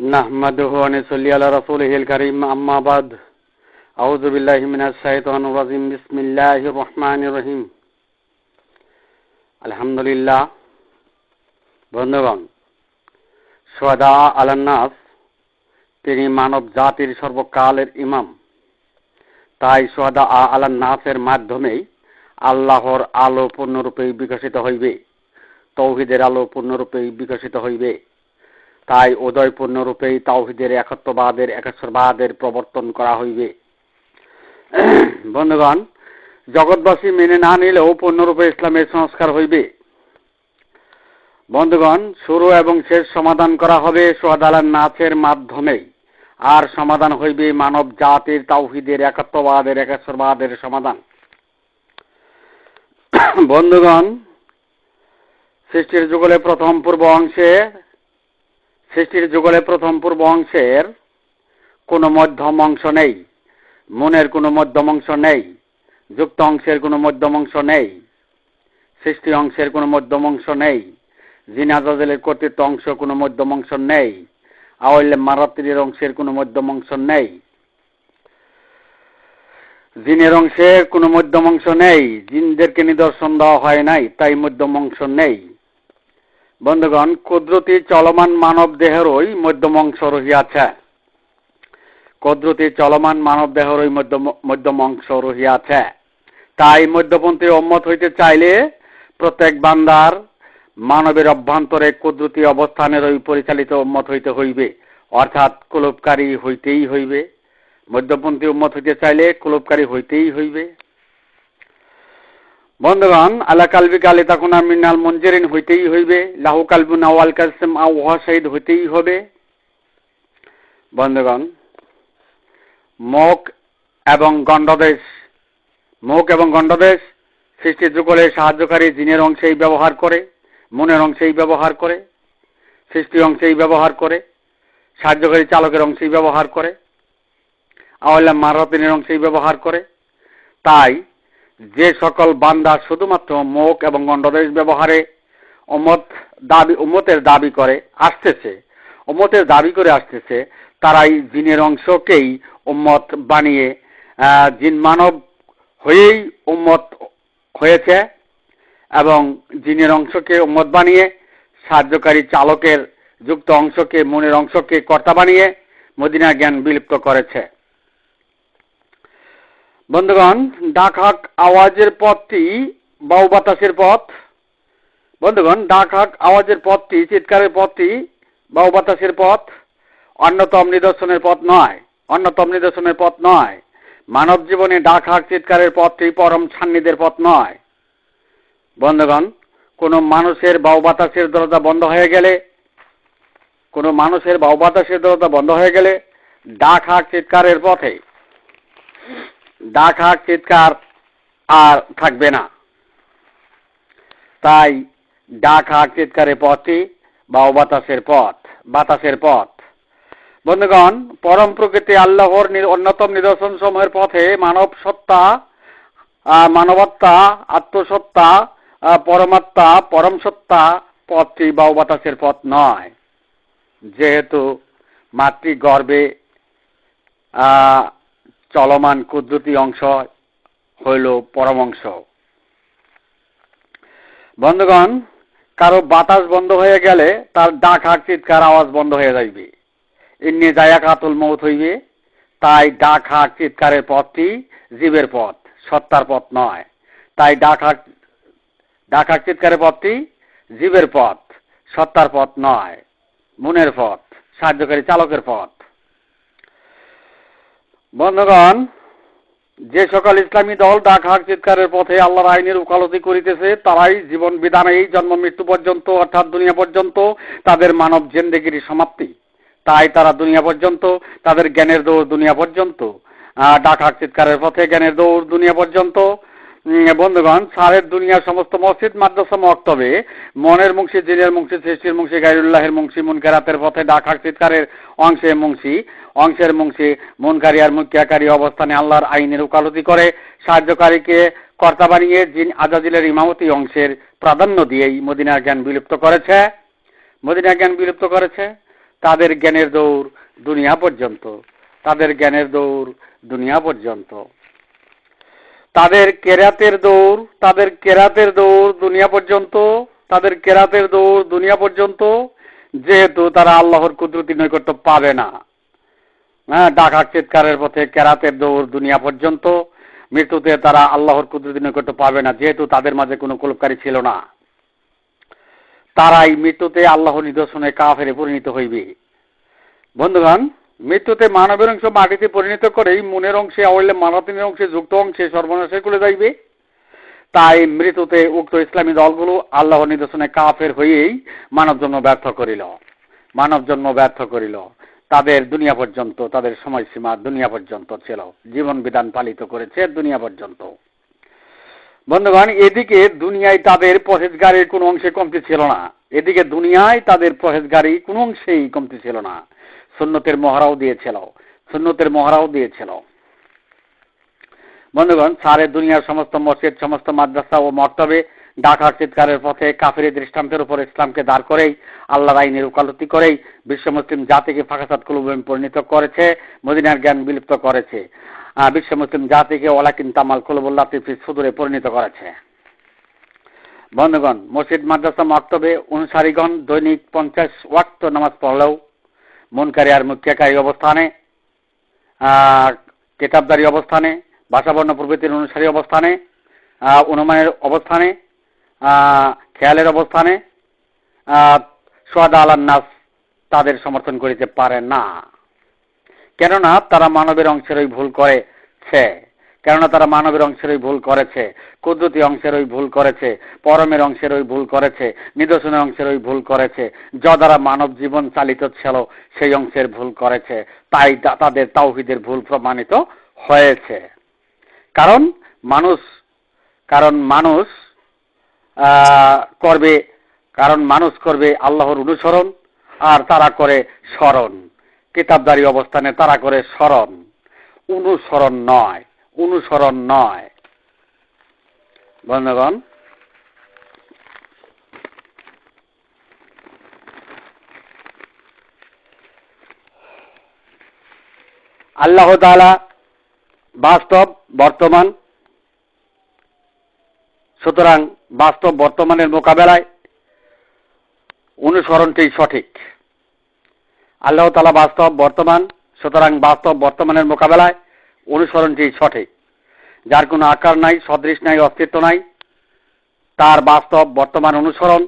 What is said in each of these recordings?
نحمده ونصلي على رسوله الكريم أما بعد أعوذ بالله من الشيطان الرجيم بسم الله الرحمن الرحيم আলহামদুলিল্লাহ বন্ধুগণ সদা আলান্নাস তিনি মানব জাতির সর্বকালের ইমাম তাই সদা আলান্নাসের মাধ্যমেই আল্লাহর আলো পূর্ণরূপে বিকশিত হইবে তৌহিদের আলো পূর্ণরূপে বিকশিত হইবে তাই উদয় পূর্ণরূপেই তাওহিদের একত্ববাদের, একাশ্বরবাদের প্রবর্তন করা হইবে। বন্ধুগণ, জগৎবাসী মেনে না নিলেও পূর্ণরূপে ইসলামের সংস্কার হইবে। বন্ধুগণ, শুরু এবং শেষ সমাধান করা হবে সোয়াদালার নাচের মাধ্যমেই। আর সমাধান হইবে মানব জাতির তাওহিদের একাত্মবাদের একাশ্বরবাদের সমাধান। বন্ধুগণ, সৃষ্টির যুগলে প্রথম পূর্ব অংশে সৃষ্টির যুগলে প্রথম পূর্ব অংশের কোনো মধ্যম অংশ নেই। মনের কোনো মধ্যম অংশ নেই। যুক্ত অংশের কোনো মধ্যম অংশ নেই। সৃষ্টি অংশের কোনো মধ্যম অংশ নেই। জিনাজাজেলের কর্তৃত্ব অংশ কোনো মধ্যম অংশ নেই। আওয়াইলে মারাত্রির অংশের কোনো মধ্যম অংশ নেই। জিনের অংশের কোনো মধ্যম অংশ নেই। জিনদেরকে নিদর্শন দেওয়া হয় নাই, তাই মধ্যম অংশ নেই। বন্ধুগণ, কুদরতি চলমান মানব দেহেরই মধ্যম অংশ রহিয়াছে কুদরতি চলমান মানব দেহেরই মধ্যম মধ্যম অংশ রহিয়াছে তাই মধ্যপন্থী অম্মত হইতে চাইলে প্রত্যেক বান্দার মানবের অভ্যন্তরে কুদরতি অবস্থানের ওই পরিচালিত উম্মত হইতে হইবে। অর্থাৎ কুলুপকারী হইতেই হইবে। মধ্যপন্থী উম্মত হইতে চাইলে কুলুপকারী হইতেই হইবে। বন্ধুগণ, আলা কালবি কালে তখন মিনাল মঞ্জেরিন হইতেই হইবে। লাহু কালবুন আওয়াল কাসেম আউ শহীদ হইতেই হবে। বন্ধুগণ মুখ এবং গণ্ডদেশ মুখ এবং গণ্ডদেশ সৃষ্টি যুগলে সাহায্যকারী জিনের অংশেই ব্যবহার করে, মনের অংশেই ব্যবহার করে সৃষ্টি অংশেই ব্যবহার করে, সাহায্যকারী চালকের অংশেই ব্যবহার করে, আওয়াল্লা মারাতিনের অংশেই ব্যবহার করে। তাই যে সকল বান্দা শুধুমাত্র মুখ এবং গণ্ডদেশ ব্যবহারে অমত দাবি উম্মতের দাবি করে আসতেছে উম্মতের দাবি করে আসতেছে, তারাই জিনের অংশকেই উম্মত বানিয়ে জিন মানব হয়েই উম্মত হয়েছে এবং জিনের অংশকে উম্মত বানিয়ে, সাহায্যকারী চালকের যুক্ত অংশকে, মনের অংশকে কর্তা বানিয়ে মদিনা জ্ঞান বিলুপ্ত করেছে। বন্ধুগণ ডাক হাক আওয়াজের পথটি বাউ বাতাসের পথ। বন্ধুগণ ডাক হাক আওয়াজের পথটি চিৎকারের পথটি বাউ বাতাসের পথ। অন্যতম নিদর্শনের পথ নয়, অন্যতম নিদর্শনের পথ নয়। মানব জীবনে ডাক হাক চিৎকারের পথটি পরম সান্নিধ্যের পথ নয়। বন্ধুগণ, কোনো মানুষের বাউ বাতাসের দরজা বন্ধ হয়ে গেলে, কোনো মানুষের বাউ বাতাসের দরজা বন্ধ হয়ে গেলে ডাক হাক চিৎকারের পথে ডাক, চিৎকার আর থাকবে না। তাই ডাক, চিৎকারের পথটি বা বাতাসের পথ বাতাসের পথ। বন্ধুগণ, পরম প্রকৃতি আল্লাহর অন্যতম নিদর্শন সমূহের পথে মানব সত্তা মানবত্তা, আত্মসত্তা পরমাত্মা, পরম সত্তা পথটি বা বাতাসের পথ নয়। যেহেতু মাতৃগর্ভে চলমান কুদরতি অংশ হইল পরম অংশ বন্ধুগণ, কারও বাতাস বন্ধ হয়ে গেলে তার ডাক হাক চিৎকার আওয়াজ বন্ধ হয়ে যাইবে। এমনি জায়া কাতুল মৌত হইবে, তাই ডাক হাক চিৎকারের পথটি জীবের পথ, সত্তার পথ নয়। তাই ডাক হাক ডাক হাক চিৎকারের পথটি জীবের পথ, সত্তার পথ নয়, মনের পথ, সাহায্যকারী চালকের পথ। বন্ধুগণ, যে সকল ইসলামী দল ডাক হাক চিৎকারের পথে আল্লাহর আইনের উকালতি করিতেছে, তারাই জীবন বিধানেই জন্ম মৃত্যু পর্যন্ত, অর্থাৎ দুনিয়া পর্যন্ত, তাদের মানব জেন্দেগির সমাপ্তি। তাই তারা দুনিয়া পর্যন্ত, তাদের জ্ঞানের দৌড় দুনিয়া পর্যন্ত। ডাক হাক চিৎকারের পথে জ্ঞানের দৌড় দুনিয়া পর্যন্ত। বন্ধুগণ, সারের দুনিয়ার সমস্ত মসজিদ, মাদ্রাসা, মক্তবে, মনের মুংশী জিনের মুংশী সৃষ্টির মুংশি গাইরুল্লাহের মুংশি মুনকেরাতের পথে ডাক হাক চিৎকারের অংশে মুংশি অংশের মুংশি মুনকারী আর মুখিয়াকারী অবস্থানে আল্লাহর আইনের উকালতি করে, সাহায্যকারীকে কর্তা বানিয়ে জিন আজাজিলের ইমামতি অংশের প্রাধান্য দিয়েই মদিনার জ্ঞান বিলুপ্ত করেছে। মদিনা জ্ঞান বিলুপ্ত করেছে। তাদের জ্ঞানের দৌড় দুনিয়া পর্যন্ত। তাদের জ্ঞানের দৌড় দুনিয়া পর্যন্ত। তাদের কেরাতের দৌড়, তাদের কেরাতের দৌড় দুনিয়া পর্যন্ত। তাদের কেরাতের দৌড় দুনিয়া পর্যন্ত। যেহেতু তারা আল্লাহর কুদরতি নৈকট্য পাবে না। হ্যাঁ ডাকার চিৎকারের পথে কেরাতের দৌড় দুনিয়া পর্যন্ত। মৃত্যুতে তারা আল্লাহর কুদরতি নৈকট্য পাবে না, যেহেতু তাদের মাঝে কোনো কুলকারী ছিল না। তারাই মৃত্যুতে আল্লাহ নিদর্শনে কাফেরে পরিণত হইবে। বন্ধুগণ, মৃত্যুতে মানবের অংশ মাটিতে পরিণত করেই মনের অংশে অবলে মানবীনের অংশে যুক্ত অংশে সর্বনাশে করে যাইবে। তাই মৃত্যুতে উক্ত ইসলামী দলগুলো আল্লাহ নিদর্শনে কাফের হয়েই মানব জন্ম ব্যর্থ করিল। মানব জন্ম ব্যর্থ করিল। তাদের দুনিয়া পর্যন্ত, তাদের সময়সীমা দুনিয়া পর্যন্ত ছিল। জীবন বিধান পালিত করেছে দুনিয়া পর্যন্ত। বন্ধুগণ, এদিকে দুনিয়ায় তাদের পরেজগারির কোনো অংশে কমতি ছিল না। এদিকে দুনিয়ায় তাদের পরেজগারি কোনো অংশেই কমতি ছিল না। সুন্নতের মহড়াও দিয়েছিল। সুন্নতের মহড়াও দিয়েছিল। বন্ধুগণ, সারে দুনিয়ার সমস্ত মসজিদ, সমস্ত মাদ্রাসা ও মর্তবে ডাকার চিৎকারের পথে কাফেরি দৃষ্টান্তের উপর ইসলামকে দাঁড় করেই, আল্লাহর আইনের উকালতি করেই বিশ্ব মুসলিম জাতিকে ফাঁকাসাদ কুলুবে পরিণত করেছে, মদিনার জ্ঞান বিলুপ্ত করেছে। বিশ্ব মুসলিম জাতিকে ওলাকিন তামাল কুলবুল্লাহ তিফি সুদূরে পরিণত করেছে। বন্ধুগণ, মসজিদ, মাদ্রাসা, মক্তবে অনুসারীগণ দৈনিক পঞ্চাশ ওয়াক্ত নামাজ পড়লেও মনকারী আর মুখ্যকারী অবস্থানে কেতাবদারি অবস্থানে, ভাষাবর্ণ প্রভৃতির অনুসারী অবস্থানে অনুমানের অবস্থানে খেয়ালের অবস্থানে সোয়াদা নাস তাদের সমর্থন করিতে পারে না। কেননা তারা মানবের অংশের ওই ভুল করেছে। কেননা তারা মানবের অংশের ওই ভুল করেছে, কুদরতি অংশের ওই ভুল করেছে, পরমের অংশের ওই ভুল করেছে, নিদর্শনের অংশের ওই ভুল করেছে, যা দ্বারা মানব জীবন চালিত ছিল, সেই অংশের ভুল করেছে, তাই তাদের তাওহিদের ভুল প্রমাণিত হয়েছে। কারণ মানুষ কারণ মানুষ করবে, কারণ মানুষ করবে আল্লাহর অনুসরণ আর তারা করে স্মরণ। কিতাবদারি অবস্থানে তারা করে স্মরণ। অনুসরণ নয় অনুসরণ নয়। বন্ধুগণ, আল্লাহ তালা বাস্তব, বর্তমান। সুতরাং বাস্তব বর্তমানের মোকাবেলায় অনুসরণটি সঠিক। আল্লাহ তালা বাস্তব বর্তমান, সুতরাং বাস্তব বর্তমানের মোকাবেলায় অনুসরণটি সঠিক। যার কোনো আকার নাই, সদৃশ নাই, অস্তিত্ব নাই, তার বাস্তব বর্তমান অনুসরণ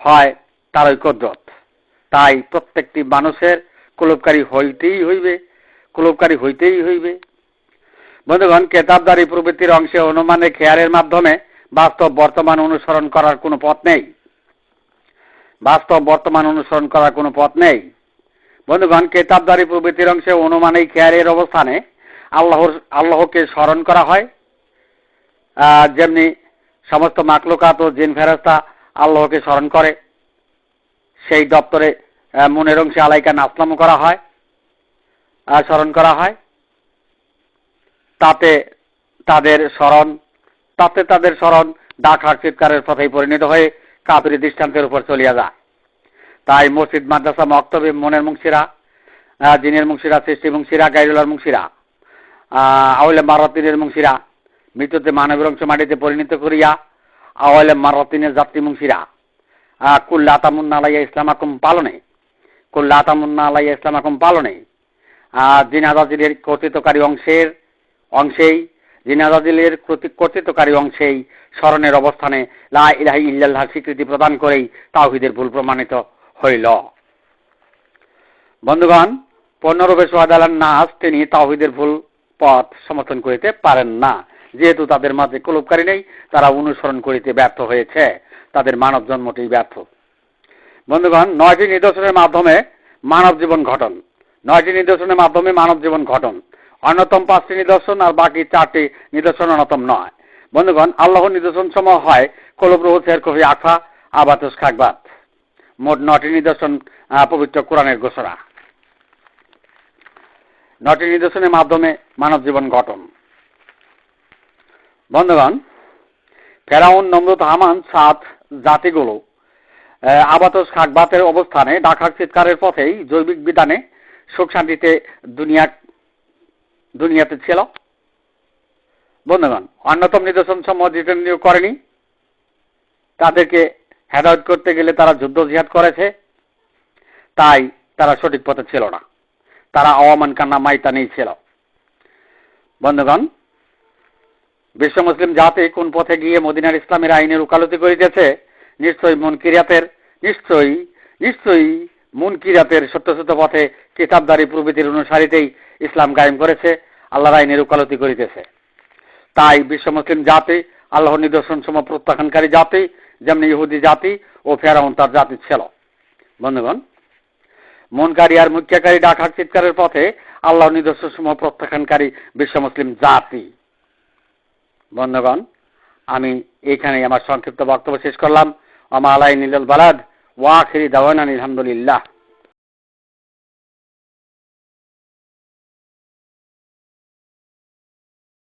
হয় তার ঐক্যদ্রত তাই প্রত্যেকটি মানুষের কুলবকারী হইতেই হইবে কুলবকারী হইতেই হইবে। বন্ধুগণ, কেতাবদারি প্রবৃত্তির অংশে অনুমানে খেয়ালের মাধ্যমে বাস্তব বর্তমান অনুসরণ করার কোনো পথ নেই। বাস্তব বর্তমান অনুসরণ করার কোনো পথ নেই। বন্ধুগণ, কেতাবদারি প্রবৃত্তির অংশে অনুমানেই খেয়ালের অবস্থানে আল্লাহর, আল্লাহকে স্মরণ করা হয়। যেমনি সমস্ত মাকলুকাত ও জিন ফেরস্তা আল্লাহকে স্মরণ করে, সেই দপ্তরে মনের অংশে আলাইকা নাসলাম করা হয় স্মরণ করা হয়। তাতে তাদের স্মরণ তাতে তাদের স্মরণ ডাকার চিৎকারের পথেই পরিণত হয়ে কাপড়ি দৃষ্টান্তের উপর চলিয়া যায়। তাই মসজিদ, মাদ্রাসা, মক্তবে মনের মুংশিরা জিনের মুংশিরা সৃষ্টি মুংশিরা গাইরুলার মুংশিরা আওয়ালে মারাতিনের মুংশিরা মৃত্যুতে মানবের অংশ মাটিতে পরিণত করিয়া আওয়ালে মারাতিনের যাত্রী মুংশিরা কুল্লা আতামুন্না আলাইয়া ইসলাম আকম পালনে, কুল্লা আতামুন্না আলাইয়া ইসলাম আকম পালনে জিনাদাজিলের কর্তৃত্বকারী অংশের অংশেই জিনাদাজিলের কর্তৃত্বকারী অংশেই স্মরণের অবস্থানে লা ইলাহি ইল্লাল্লাহ স্বীকৃতি প্রদান করেই তাওহিদের ভুল প্রমাণিত হইল। বন্ধুগণ, পণ্যরূপে সোহাদ নাস তিনি তাওহিদের ভুল পথ সমর্থন করিতে পারেন না। যেহেতু তাদের মাঝে কুলুপকারী নেই, তারা অনুসরণ করিতে ব্যর্থ হয়েছে। তাদের মানব জন্মটি ব্যর্থ। বন্ধুগণ, নয়টি নিদর্শনের মাধ্যমে মানব জীবন ঘটন। নয়টি নিদর্শনের মাধ্যমে মানব জীবন ঘটন। অন্যতম পাঁচটি নিদর্শন আর বাকি চারটি নিদর্শন অন্যতম নয়। বন্ধুগণ, আল্লাহর নিদর্শন সময় হয় কলব্রহ শের কফি আখা আবাতস খাকবাত মোট নটি নিদর্শন পবিত্র কোরআনের ঘোষণা। নটি নিদর্শনের মাধ্যমে মানব জীবন গঠন। বন্ধুগণ, ফেরাউন, নমরুদ, হামান সাত জাতিগুলো আবাতস খাকবাতের অবস্থানে ডাকার চিৎকারের পথেই জৈবিক বিধানে সুখ শান্তিতে দুনিয়া দুনিয়াতে ছিল। বন্ধুগণ, অন্যতম নিদর্শন সমূহ নিয়োগ করেনি। তাদেরকে হেদায়ত করতে গেলে তারা যুদ্ধ জিহাদ করেছে। তাই তারা সঠিক পথে ছিল না। তারা আওয়ামান কান্না মাইতানেই ছিল। বন্ধুগণ, বিশ্ব মুসলিম জাতি কোন পথে গিয়ে মদিনার ইসলামের আইনের উকালতি করিতেছে? নিশ্চয়ই মন কিরাতের নিশ্চয়ই নিশ্চয়ই মন কিরাতের সত্য সত্য পথে কিতাবদারি প্রভৃতির অনুসারীতেই ইসলাম কায়েম করেছে আল্লাহর আইনের উকালতি করিতেছে। তাই বিশ্ব মুসলিম জাতি, আল্লাহর নিদর্শন সম প্রত্যাখ্যানকারী জাতি, যেমনি ইহুদি জাতি ও ফেরাউন তার জাতি ছিল। বন্ধুগণ, মনকারী আর মুখ্যাকারী ডাকার চিৎকারের পথে আল্লাহ নিদর্শন সমূহ প্রত্যাখ্যানকারী বিশ্ব মুসলিম জাতি। বন্ধুগণ, আমি এইখানে আমার সংক্ষিপ্ত বক্তব্য শেষ করলাম। আমা আলাই নীল বালাদ। ওয়াখিরি দাওয়ান আলহামদুলিল্লাহ।